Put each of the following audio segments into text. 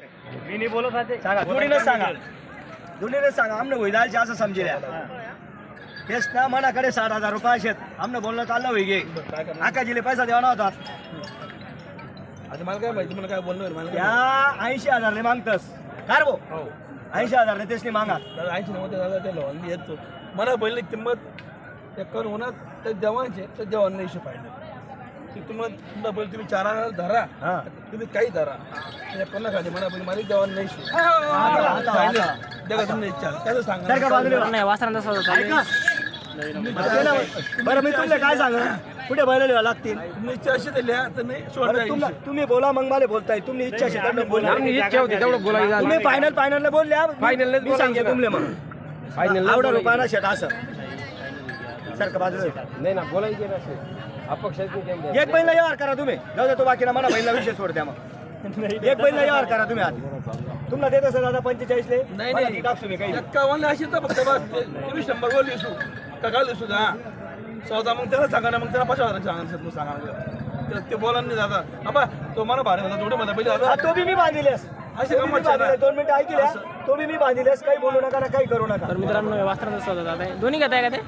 मी नाही बोलत आहे सांगा जोडीनंच सांगा. जोडीनंच सांगा आमने वैदालचे असं समजेल्या. तेच ना मनाकडे साठ हजार रुपये आहेत आमने बोलणं चाललं होई गे. आकाजीले पैसा देवाना होता. आता मला काय माहिती मला काय बोलणार मला त्या ऐंशी हजारले मागतस. काय रे भाऊ? हो. ऐंशी हजारले तेच मागा. ऐंशी नव्वद दादा ते लोन येतो मला पहिले किंमत एकावन्न होणार त्या जवानचे तर जवान नाही पाहिजे. ती तुम्हाला पहिले तुम्ही चार हजार धरा. हा. तुम्ही काही धरा. एकावन्न खाली मला पहिले माझे जवान नाही. जगा तुम्ही इच्छा. त्याचं का सांगा नाही वासरांचा बरं मी तुमले काय सांग कुठे बैल लागतील? तुम्ही इच्छा अशी दिली तर नाही बरं, सोडता तुम- तुम्ही बोला मग मला बोलताय. तुम्ही इच्छा असेल तर मी बोला. आमची इच्छा होती तेवढं बोलायचं तुम्ही फायनल फायनल बोलल्या. Final मी सांगे तुमले मग. फायनल आवडा रुपयाला शेट असं. सर का बाजूला नाही ना बोलायचे एक बैल व्यवहार करा तुम्ही। जाऊ दे तो बाकीना मला बैलला विषय सोड द्या मग एक बैल व्यवहार करा तुम्ही आधी तुम्हाला देत असेल दादा पंचेचाळीस ले। नाही मी काही एक्कावन्न अशी तर फक्त बस ते- तुम्ही शंभर दिसू का काल दिसू हा चौदा मग त्याला सांगा ना मग त्याला पाच हजार सांगा ना, तू सांगा. ते- बोला नाही दादा। बाबा तो मला भारी होता थोडे मला पहिले हा, दादा तो बी मी बांधिलेस। असे. दोन मिनिटं ऐकल्या तो बी मी बांधिलेस काही बोलू नका ना काही करू नका. तर मित्रांनो वास्त्रांचा सौदा आहे दोन्ही घेताय का ते?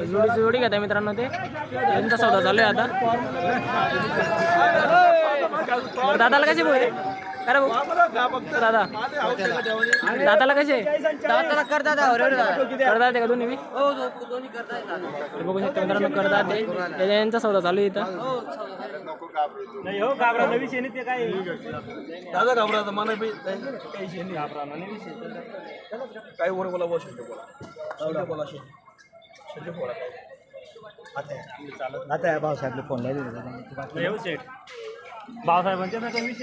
जोडीची जोडी घेताय मित्रांनो ते. यांचा सौदा चालू आहे आता. दादाला कशी बोल अरे दादा? दादाला कसे दादाला करतात करतात का दोन्ही? बी तर बघू शकता मित्रांनो करतात यांचा सौदा चालू आहे इथं. नाही हो घाबरा नवी शेणी ते काय? दादा घाबरा मला काही काही शे नाही. काही वर बोला बोला बोला. बोला आता भाऊसाहेबला फोन नाही भाऊसाहेबांच्या तुम्ही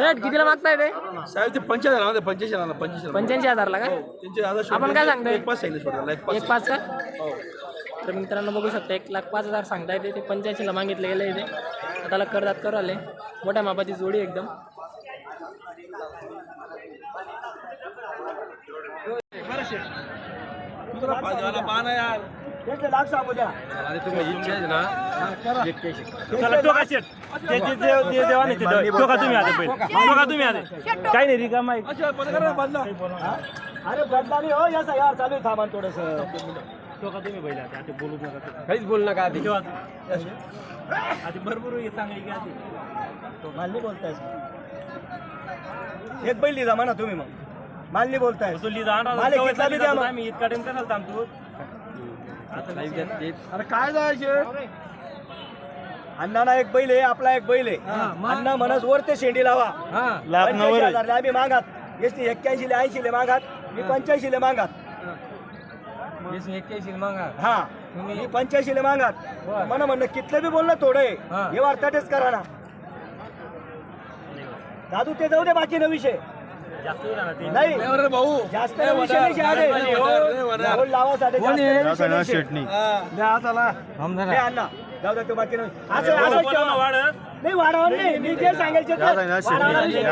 आधी कितीला मागताय ते? साहेब ते पंचायत आला पंच्याऐंशी आला पंच्याऐंशी पंच्याऐंशी हजारला का? त्यांचे आपण काय सांगतोय? एक पाच सांगितलं एक पाच. एक पाच का? तर मित्रांनो बघू शकता एक लाख पाच हजार सांगता येते ते पंच्याऐंशीला मागितले गेले इथे आता त्याला करतात कर आले मोठ्या मापाची जोडी एकदम तुला आहे ते देवा नाही तुम्ही तुम्ही काही नाही रिकामा अरे बदला नाही हो याचा यार चालू थांबा थोडस. तुम्ही बोलू नका. काहीच बोल नका आधी. आधी. भरपूर सांगाय की आधी मालनी बोलताय. एक बैल लिहा म्हणा तुम्ही मग. मालनी बोलताय. तो. आम्ही इतका टाइम थांबतो? अरे काय जायचे? अण्णाला एक बैल आहे आपला एक बैल आहे. अण्णा म्हणस वर ते शेंडी लावा. आम्ही मागात एस टी एक्क्याऐंशी ले ऐंशी ले मागात. मी पंच्याऐंशी ले मागात. एक्क्याऐंशी मागा हा. मी पंच्याऐंशी ले मागात मला म्हणणं कितलं बी बोलणं थोडं. आहे हे वार्ताटेच करा ना. दादू ते जाऊ दे बाकी ना विषय. नाही. भाऊ. जास्त विषय नाही शहाणे. राहुल लावासाठी जास्त. विषय नाही शे. हा. हे अण्णा. जाऊ दे तो बाकी नाही असं ना, ठेवा. वाढत. नाही नाही. मी जे सांगायचे ते वाढवणार नाही.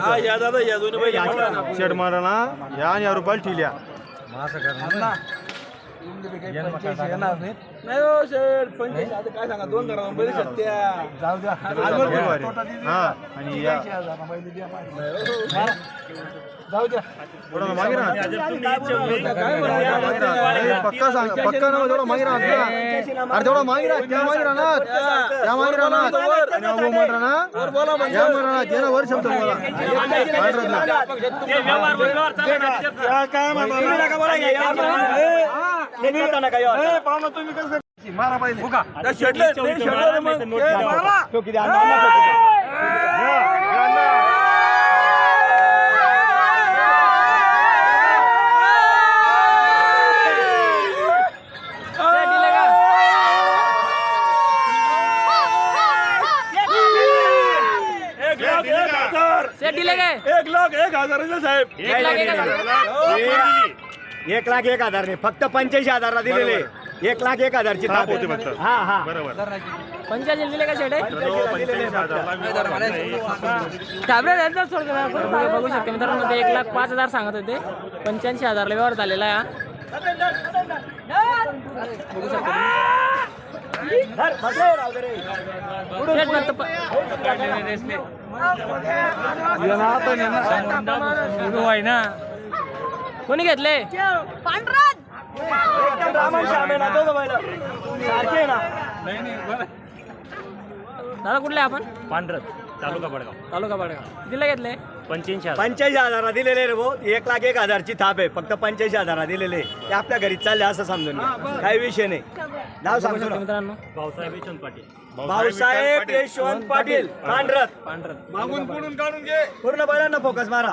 हा, या दादा या दोन्ही बैल या. शेड माराना या आणि या रुपयाला ठेवल्या नाही हो शेठ पंच्याऐंशी आता काय सांगा? दोन करा बैल सत्या जाऊ द्या. हा. आणि या. जाऊ द्या. थोडं मागे राहा. काय बरं पक्का सांग. पक्का ना थोडं मागे राहत अरे थोडं मागे राहत त्या मागे राहणार. त्या मागे राहणार. म्हण राहणार या म्हण राहणार ते ना वर शब्द बोला. पांढरत ते. तुम्ही. हे मारा. मारा. तो किती तो. एक लाख एक हजार सेट दिले काय एक लाख एक हजाराचे साहेब एक लाख एक हजार नाही फक्त पंच्याऐंशी हजारला दिलेले. एक लाख एक हजारची थाप होते. फक्त. हा हा. बरोबर. पंच्याऐंशी दिले का शेट हजारला व्यवहार झालेला आहे. बघू शकते मित्रांनो ते एक लाख पाच हजार सांगत होते. पंच्याऐंशी हजारला व्यवहार झालेला आहे हा. बघू शकता तुम्ही. धर, बसले राव दे रे. शेट म्हणतो प- कोणी घेतले? एकदम रामन श्याम आहे ना दोघं बैलं. सारखे आहे ना? दादा कुठले आपण? पांढरत तालुका बडगाव. तालुका पाडगाव दिले घेतले? पंच्याऐंशी हजार. पंच्याऐंशी हजारा दिलेले रे भाऊ. एक लाख एक हजारची थाप आहे. फक्त पंच्याऐंशी हजारा दिलेले. ते आपल्या घरी चालले असं समजून घ्या. काही विषय नाही. नाव बघू सांगतो शकते ना. मित्रांनो. भाऊसाहेब यशवंत पाटील. भाऊसाहेब यशवंत पाटील. पांढरत पांढरं पूर्ण बैलांना फोकस मारा.